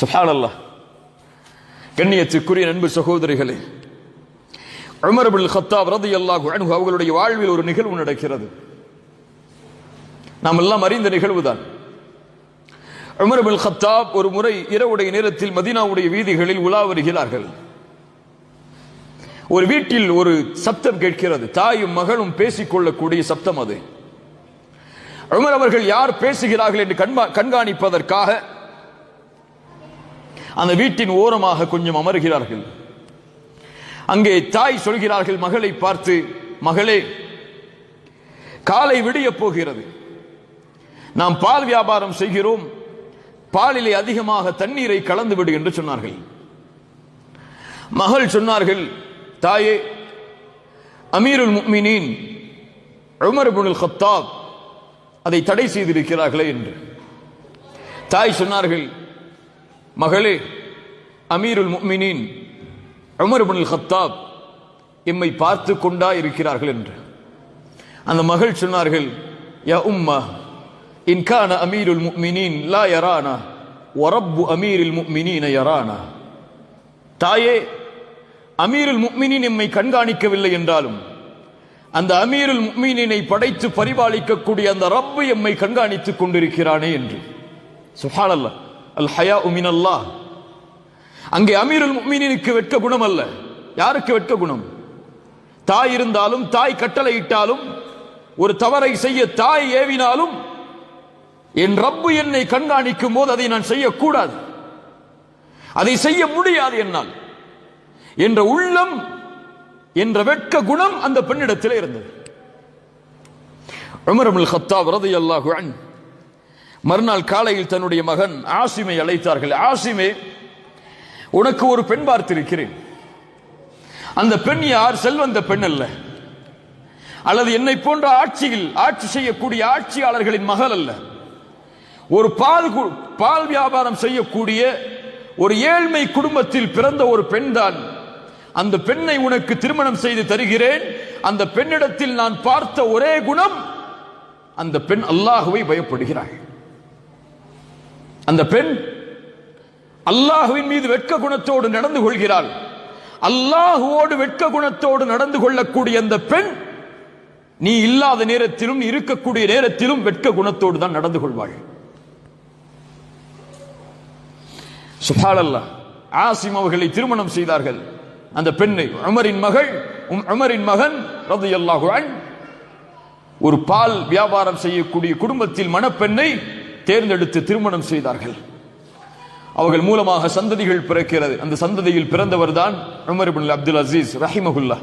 சுஹானல்லா கண்ணியத்துக்குரிய நண்பு சகோதரிகளே உமர் ஹத்தாப் ரதி அல்லாஹு அனுகு அவர்களுடைய வாழ்வில் ஒரு நிகழ்வு நடக்கிறது. நாம் எல்லாம் அறிந்த நிகழ்வுதான் உமர் பின் கத்தாப் ஒரு முறை இரவுடைய நேரத்தில் மதீனாவுடைய வீதிகளில் உலா வருகிறார்கள். ஒரு வீட்டில் ஒரு சப்தம் கேட்கிறது. தாயும் மகளும் பேசிக்கொள்ளக்கூடிய சப்தம் அது. உமர் அவர்கள் யார் பேசுகிறார்கள் என்று கண்காணிப்பதற்காக அந்த வீட்டின் ஓரமாக கொஞ்சம் அமர்கிறார்கள். அங்கே தாய் சொல்கிறார்கள் மகளை பார்த்து மகளே காலை விடிய போகிறது. நாம் பால் வியாபாரம் செய்கிறோம். பாலிலே அதிகமாக தண்ணீரை கலந்து விடு என்று சொன்னார்கள். மகள் சொன்னார்கள் தாயே அமீருல் முக்மினின் உமர் அதை தடை செய்திருக்கிறார்களே என்று. தாய் சொன்னார்கள் மகளே அமீருல் முக்மினின் உமர் இப்னுல் எம்மை பார்த்து கொண்டா இருக்கிறார்கள் என்று. அந்த மகள் சொன்னார்கள் யா உம்மா இன்கான அமீருல் முக்மினின் லா யரானா ஒரப்பு அமீருல் முக்மினீன யரானா. தாயே அமீருல் முக்மினின் எம்மை கண்காணிக்கவில்லை என்றாலும் அந்த அமீருல் முக்மீனினை படைத்து பரிபாலிக்கக்கூடிய அந்த ரப்பு எம்மை கண்காணித்துக் கொண்டிருக்கிறானே என்று. சுஹானல்லா அல் ஹயா உமினல்லாஹ் அங்கே அமீருல் முக்மினினுக்கு வெட்க குணம் அல்ல யாருக்கு வெட்க குணம்? தாய் இருந்தாலும் தாய் கட்டளையிட்டாலும் ஒரு தவறை செய்ய தாய் ஏவினாலும் என் ரப்பு என்னை கண்காணிக்கும் போது அதை நான் செய்யக்கூடாது. அதை செய்ய முடியாது என்னால். என்ற உள்ளம் என்ற வெட்க குணம் அந்த பெண்ணிடத்தில் இருந்தது. உமர் ஹத்தா கத்தாப் ரலியல்லாஹு மறுநாள் காலையில் தன்னுடைய மகன் ஆசிமை அழைத்தார்கள். ஆசிமே உனக்கு ஒரு பெண் பார்த்திருக்கிறேன். அந்த பெண் யார்? செல்வந்த பெண் அல்ல. அல்லது என்னை போன்ற ஆட்சியில் ஆட்சி செய்யக்கூடிய ஆட்சியாளர்களின் மகள் அல்ல. ஒரு பால் கு- பால் வியாபாரம் செய்யக்கூடிய ஒரு ஏழ்மை குடும்பத்தில் பிறந்த ஒரு பெண் தான் அந்த பெண்ணை உனக்கு திருமணம் செய்து தருகிறேன். அந்த பெண்ணிடத்தில் நான் பார்த்த ஒரே குணம் அந்த பெண் அல்லாஹுவை பயப்படுகிறாள். அந்த பெண் அல்லாஹுவின் மீது வெட்க குணத்தோடு நடந்து கொள்கிறாள். அல்லாஹுவோடு வெட்க குணத்தோடு நடந்து கொள்ளக்கூடிய அந்த பெண் நீ இல்லாத நேரத்திலும் நீ இருக்கக்கூடிய நேரத்திலும் வெட்க குணத்தோடு தான் நடந்து கொள்வாள். சுபாலல்லா ஆசிம் அவர்களை திருமணம் செய்தார்கள். அந்த பெண்ணை அமரின் மகள் உம் மகன் ரது அன்ஹு ஒரு பால் வியாபாரம் செய்யக்கூடிய குடும்பத்தில் மணப்பெண்ணை தேர்ந்தெடுத்து திருமணம் செய்தார்கள். அவர்கள் மூலமாக சந்ததிகள் பிறக்கிறது. அந்த சந்ததியில் பிறந்தவர் தான் உமர் அப்துல் அசீஸ் ரஹிமகுல்லா